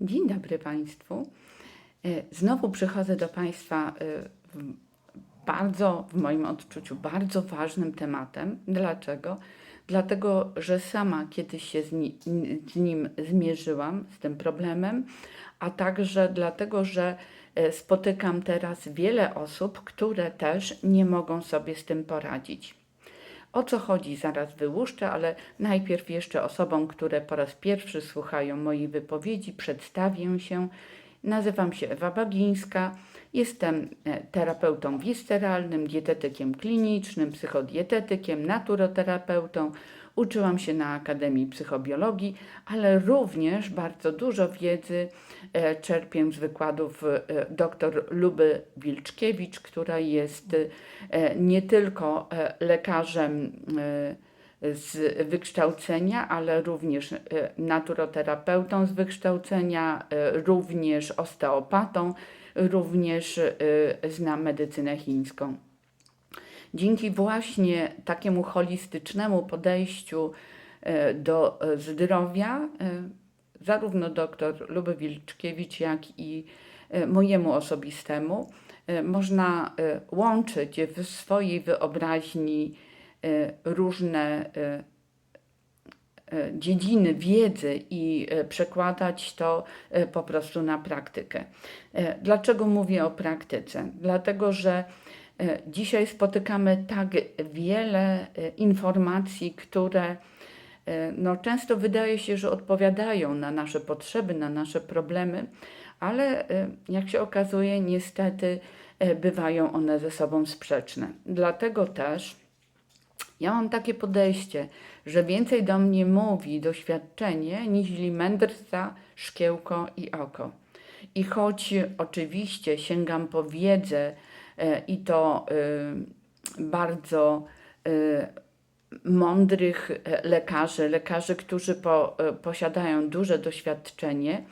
Dzień dobry Państwu. E, Znowu przychodzę do Państwa e, bardzo, w moim odczuciu, bardzo ważnym tematem. Dlaczego? Dlatego, że sama kiedyś się z, z nim zmierzyłam, z tym problemem, a także dlatego, że e, spotykam teraz wiele osób, które też nie mogą sobie z tym poradzić. O co chodzi, zaraz wyłuszczę, ale najpierw jeszcze osobom, które po raz pierwszy słuchają mojej wypowiedzi, przedstawię się. Nazywam się Ewa Bagińska, jestem e, terapeutą wisteralnym, dietetykiem klinicznym, psychodietetykiem, naturoterapeutą. Uczyłam się na Akademii Psychobiologii, ale również bardzo dużo wiedzy e, czerpię z wykładów e, dr Luby Wilczkiewicz, która jest e, nie tylko lekarzem z wykształcenia, ale również naturoterapeutą z wykształcenia, również osteopatą, również zna medycynę chińską. Dzięki właśnie takiemu holistycznemu podejściu e, do e, zdrowia, e, zarówno dr Luby Wilczkiewicz, jak i mojemu osobistemu, można łączyć w swojej wyobraźni różne dziedziny wiedzy i przekładać to po prostu na praktykę. Dlaczego mówię o praktyce? Dlatego, że dzisiaj spotykamy tak wiele e, informacji, które e, no, często wydaje się, że odpowiadają na nasze potrzeby, na nasze problemy, ale e, jak się okazuje, niestety e, bywają one ze sobą sprzeczne. Dlatego też ja mam takie podejście, że więcej do mnie mówi doświadczenie niż mędrca, szkiełko i oko. I choć oczywiście sięgam po wiedzę e, i to e, bardzo e, mądrych lekarzy, lekarzy, którzy po, e, posiadają duże doświadczenie,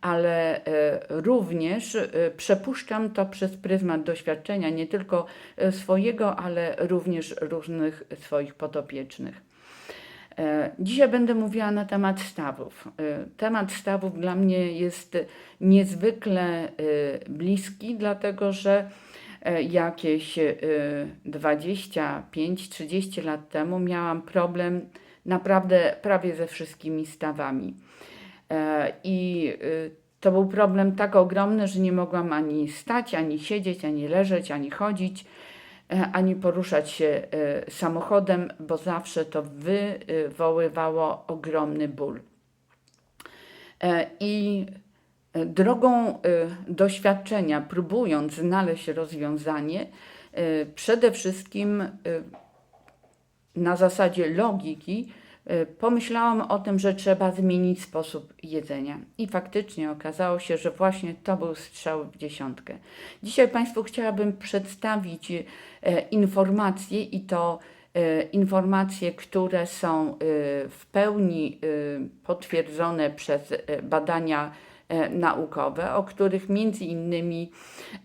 ale również przepuszczam to przez pryzmat doświadczenia nie tylko swojego, ale również różnych swoich podopiecznych. E, Dzisiaj będę mówiła na temat stawów. E, Temat stawów dla mnie jest niezwykle bliski, dlatego że jakieś e, 25-30 lat temu miałam problem naprawdę prawie ze wszystkimi stawami. E, I to był problem tak ogromny, że nie mogłam ani stać, ani siedzieć, ani leżeć, ani chodzić, e, ani poruszać się e, samochodem, bo zawsze to wywoływało ogromny ból. E, I e, drogą e, doświadczenia, próbując znaleźć rozwiązanie, e, przede wszystkim e, na zasadzie logiki pomyślałam o tym, że trzeba zmienić sposób jedzenia. I faktycznie okazało się, że właśnie to był strzał w dziesiątkę. Dzisiaj Państwu chciałabym przedstawić e, informacje i to e, informacje, które są e, w pełni e, potwierdzone przez e, badania e, naukowe, o których między innymi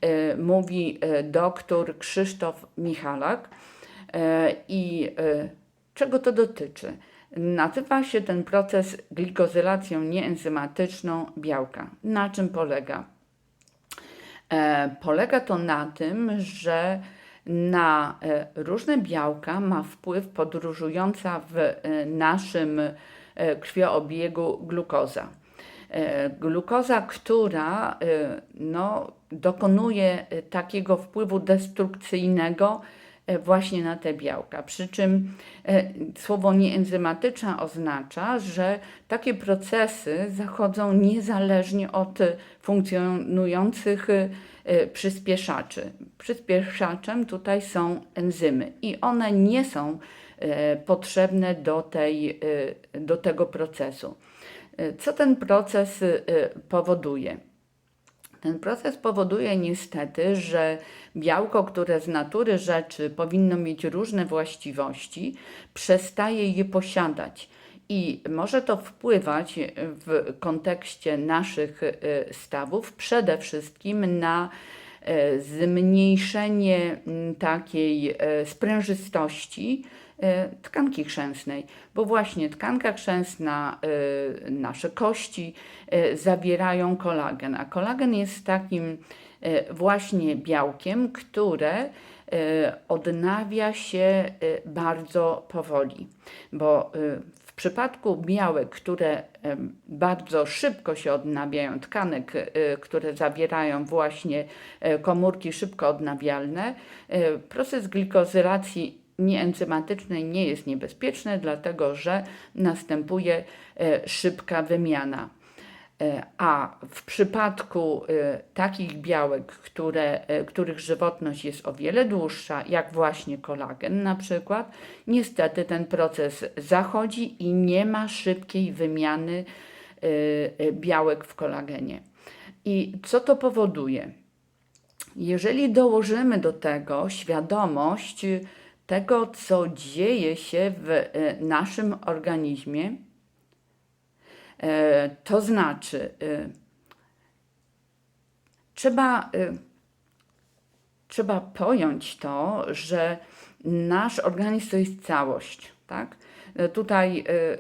e, mówi e, dr Krzysztof Michalak. E, I e, czego to dotyczy? Nazywa się ten proces glikozylacją nieenzymatyczną białka. Na czym polega? E, Polega to na tym, że na e, różne białka ma wpływ podróżująca w e, naszym e, krwioobiegu glukoza. E, Glukoza, która e, no, dokonuje e, takiego wpływu destrukcyjnego właśnie na te białka. Przy czym słowo nieenzymatyczna oznacza, że takie procesy zachodzą niezależnie od funkcjonujących przyspieszaczy. Przyspieszaczem tutaj są enzymy i one nie są potrzebne do, tej, do tego procesu. E, Co ten proces e, powoduje? Ten proces powoduje niestety, że białko, które z natury rzeczy powinno mieć różne właściwości, przestaje je posiadać. I może to wpływać w kontekście naszych e, stawów przede wszystkim na zmniejszenie mm, takiej e, sprężystości e, tkanki chrzęsnej, bo właśnie tkanka chrzęsna, e, nasze kości e, zawierają kolagen, a kolagen jest takim e, właśnie białkiem, które e, odnawia się e, bardzo powoli, bo e, przypadku białek, które bardzo szybko się odnawiają, tkanek, e, które zawierają właśnie e, komórki szybko odnawialne, e, proces glikozylacji nieenzymatycznej nie jest niebezpieczny, dlatego że następuje szybka wymiana. E, A w przypadku e, takich białek, które, e, których żywotność jest o wiele dłuższa, jak właśnie kolagen na przykład, niestety ten proces zachodzi i nie ma szybkiej wymiany białek w kolagenie. I co to powoduje? Jeżeli dołożymy do tego świadomość tego, co dzieje się w naszym organizmie, To znaczy, e, trzeba, e, trzeba pojąć to, że nasz organizm to jest całość, tak? E, Tutaj e, e,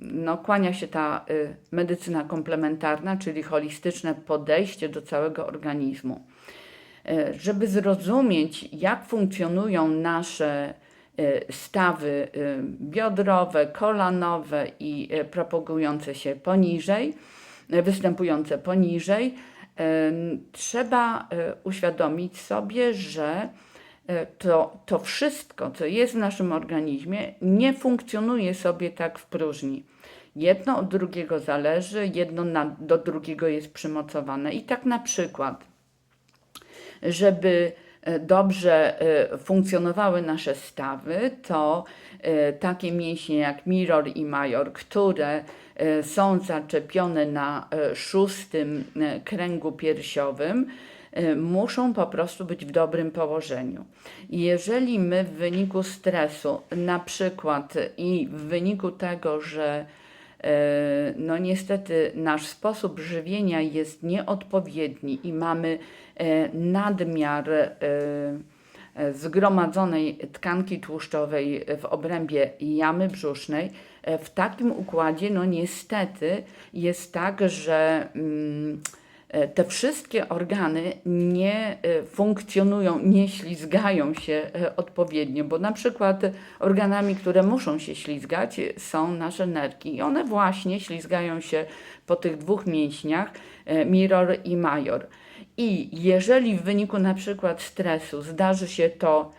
no, kłania się ta e, medycyna komplementarna, czyli holistyczne podejście do całego organizmu. E, Żeby zrozumieć, jak funkcjonują nasze e, stawy e, biodrowe, kolanowe i e, propagujące się poniżej, występujące poniżej, trzeba uświadomić sobie, że to, to wszystko, co jest w naszym organizmie, nie funkcjonuje sobie tak w próżni. Jedno od drugiego zależy, jedno na, do drugiego jest przymocowane. I tak na przykład żeby dobrze e, funkcjonowały nasze stawy, to e, takie mięśnie jak mirror i major, które e, są zaczepione na e, szóstym e, kręgu piersiowym, e, muszą po prostu być w dobrym położeniu. Jeżeli my w wyniku stresu, na przykład i w wyniku tego, że E, no niestety nasz sposób żywienia jest nieodpowiedni i mamy e, nadmiar e, e, zgromadzonej tkanki tłuszczowej w obrębie jamy brzusznej, e, w takim układzie, no niestety jest tak, że mm, e, te wszystkie organy nie e, funkcjonują, nie ślizgają się e, odpowiednio, bo na przykład organami, które muszą się ślizgać, e, są nasze nerki i one właśnie ślizgają się po tych dwóch mięśniach, e, mirror i major. I jeżeli w wyniku na przykład stresu zdarzy się to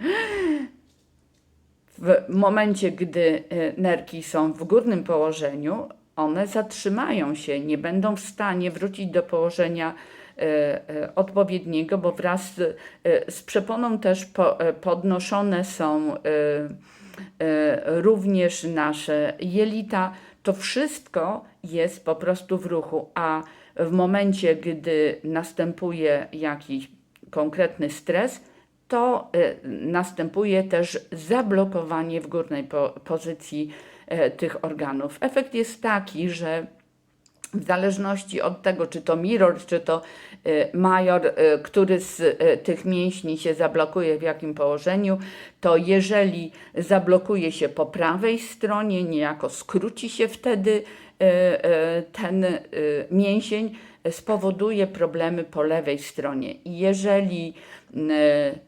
w momencie, gdy e, nerki są w górnym położeniu, one zatrzymają się, nie będą w stanie wrócić do położenia e, e, odpowiedniego, bo wraz z, e, z przeponą też po, podnoszone są również nasze jelita. To wszystko jest po prostu w ruchu, a w momencie, gdy następuje jakiś konkretny stres, to następuje też zablokowanie w górnej po, pozycji tych organów. Efekt jest taki, że w zależności od tego, czy to mirror, czy to e, major, e, który z e, tych mięśni się zablokuje w jakim położeniu, to jeżeli zablokuje się po prawej stronie, niejako skróci się wtedy e, e, ten e, mięsień, e, spowoduje problemy po lewej stronie. I jeżeli e,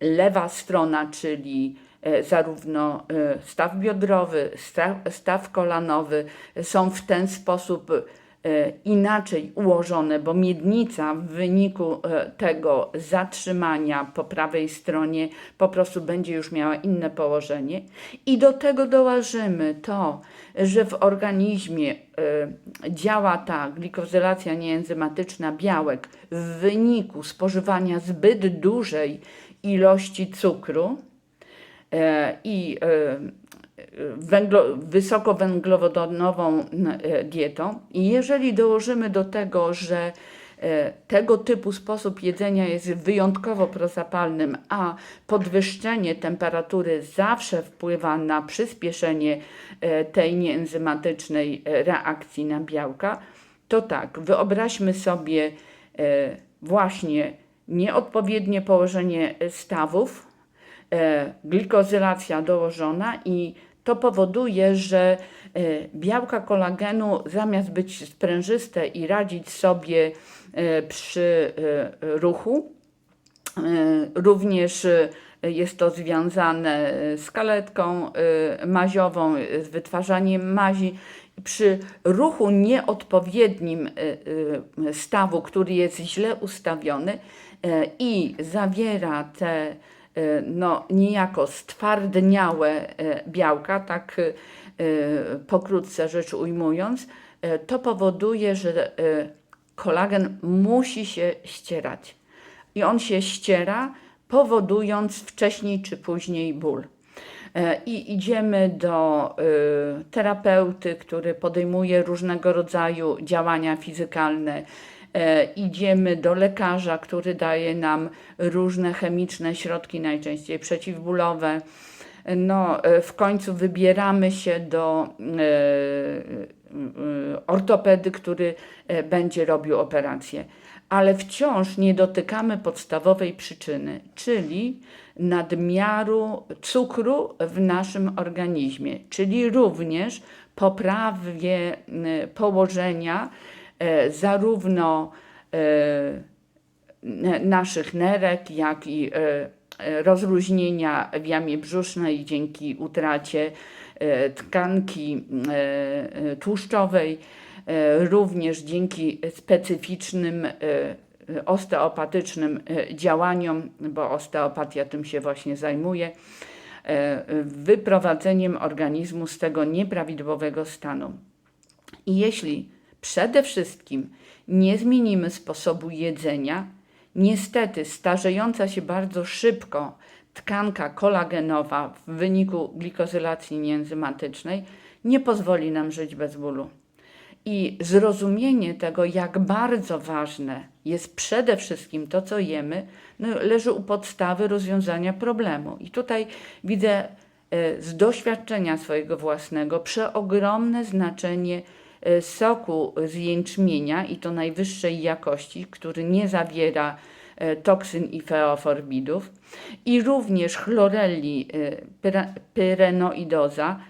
lewa strona, czyli e, zarówno e, staw biodrowy, staw, staw kolanowy są w ten sposób e, inaczej ułożone, bo miednica w wyniku e, tego zatrzymania po prawej stronie po prostu będzie już miała inne położenie. I do tego dołożymy to, że w organizmie e, działa ta glikozylacja nieenzymatyczna białek w wyniku spożywania zbyt dużej ilości cukru e, i e, węglo, wysokowęglowodanową e, dietą. I jeżeli dołożymy do tego, że e, tego typu sposób jedzenia jest wyjątkowo prozapalnym, a podwyższenie temperatury zawsze wpływa na przyspieszenie e, tej nieenzymatycznej e, reakcji na białka, to tak, wyobraźmy sobie e, właśnie nieodpowiednie położenie stawów, e, glikozylacja dołożona i to powoduje, że e, białka kolagenu zamiast być sprężyste i radzić sobie e, przy e, ruchu, e, również e, jest to związane z kaletką e, maziową, e, z wytwarzaniem mazi. Przy ruchu nieodpowiednim e, e, stawu, który jest źle ustawiony e, i zawiera te e, no, niejako stwardniałe e, białka, tak e, pokrótce rzecz ujmując, to powoduje, że kolagen musi się ścierać. I on się ściera, powodując wcześniej czy później ból. I idziemy do y, terapeuty, który podejmuje różnego rodzaju działania fizykalne. E, Idziemy do lekarza, który daje nam różne chemiczne środki, najczęściej przeciwbólowe. No, e, w końcu wybieramy się do e, ortopedy, który będzie robił operację. Ale wciąż nie dotykamy podstawowej przyczyny, czyli nadmiaru cukru w naszym organizmie, czyli również poprawie położenia zarówno e, naszych nerek, jak i e, e, rozluźnienia w jamie brzusznej dzięki utracie e, tkanki e, e, tłuszczowej, e, również dzięki specyficznym e, e, osteopatycznym e, działaniom, bo osteopatia tym się właśnie zajmuje, e, wyprowadzeniem organizmu z tego nieprawidłowego stanu. I jeśli przede wszystkim nie zmienimy sposobu jedzenia, niestety starzejąca się bardzo szybko tkanka kolagenowa w wyniku glikozylacji międzymatycznej nie pozwoli nam żyć bez bólu. I zrozumienie tego, jak bardzo ważne jest przede wszystkim to, co jemy, no, leży u podstawy rozwiązania problemu. I tutaj widzę e, z doświadczenia swojego własnego przeogromne znaczenie soku z jęczmienia i to najwyższej jakości, który nie zawiera e, toksyn i feoforbidów i również chlorelli pyra- pyrenoidoza,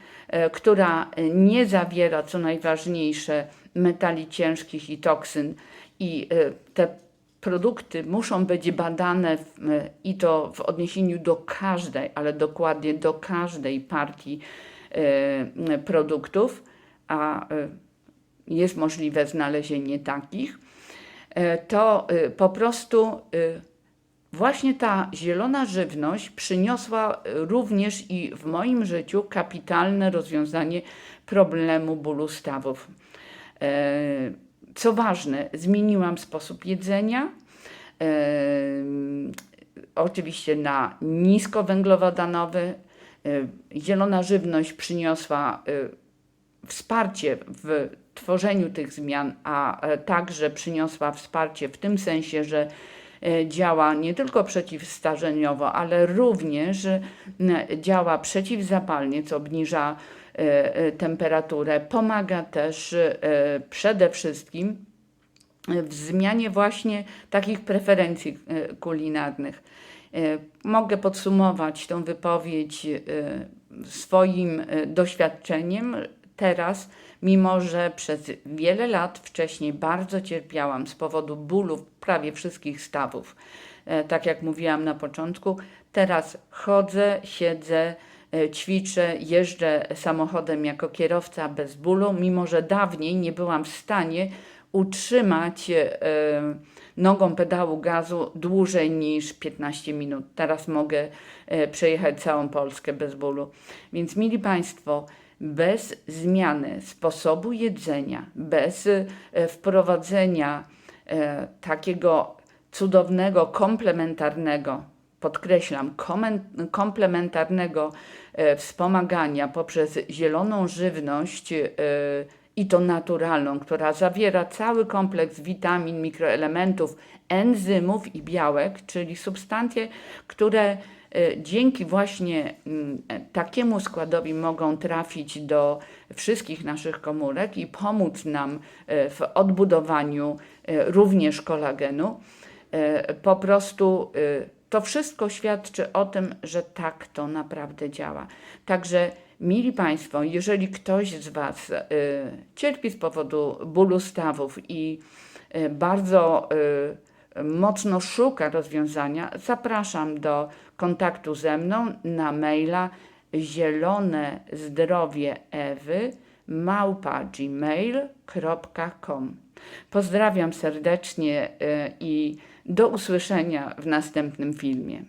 która nie zawiera, co najważniejsze, metali ciężkich i toksyn. I te produkty muszą być badane w, i to w odniesieniu do każdej, ale dokładnie do każdej partii produktów, a jest możliwe znalezienie takich, e, to e, po prostu e, właśnie ta zielona żywność przyniosła również i w moim życiu kapitalne rozwiązanie problemu bólu stawów. Co ważne, zmieniłam sposób jedzenia. Oczywiście na niskowęglowodanowy. Zielona żywność przyniosła wsparcie w tworzeniu tych zmian, a e, także przyniosła wsparcie w tym sensie, że e, działa nie tylko przeciwstarzeniowo, ale również e, działa przeciwzapalnie, co obniża temperaturę. Pomaga też przede wszystkim w zmianie właśnie takich preferencji kulinarnych. Mogę podsumować tą wypowiedź swoim doświadczeniem teraz, mimo że przez wiele lat wcześniej bardzo cierpiałam z powodu bólu prawie wszystkich stawów. E, Tak jak mówiłam na początku, teraz chodzę, siedzę, e, ćwiczę, jeżdżę samochodem jako kierowca bez bólu, mimo że dawniej nie byłam w stanie utrzymać e, nogą pedału gazu dłużej niż 15 minut. Teraz mogę przejechać całą Polskę bez bólu. Więc, mili Państwo, bez zmiany sposobu jedzenia, bez e, wprowadzenia e, takiego cudownego, komplementarnego, podkreślam, komplementarnego e, wspomagania poprzez zieloną żywność i to naturalną, która zawiera cały kompleks witamin, mikroelementów, enzymów i białek, czyli substancje, które dzięki właśnie mm, e, takiemu składowi mogą trafić do wszystkich naszych komórek i pomóc nam e, w odbudowaniu e, również kolagenu. Po prostu to wszystko świadczy o tym, że tak to naprawdę działa. Także, mili Państwo, jeżeli ktoś z Was cierpi z powodu bólu stawów i bardzo mocno szuka rozwiązania, zapraszam do kontaktu ze mną na maila zielone zdrowie Ewy małpa gmail.com. Pozdrawiam serdecznie e, i do usłyszenia w następnym filmie.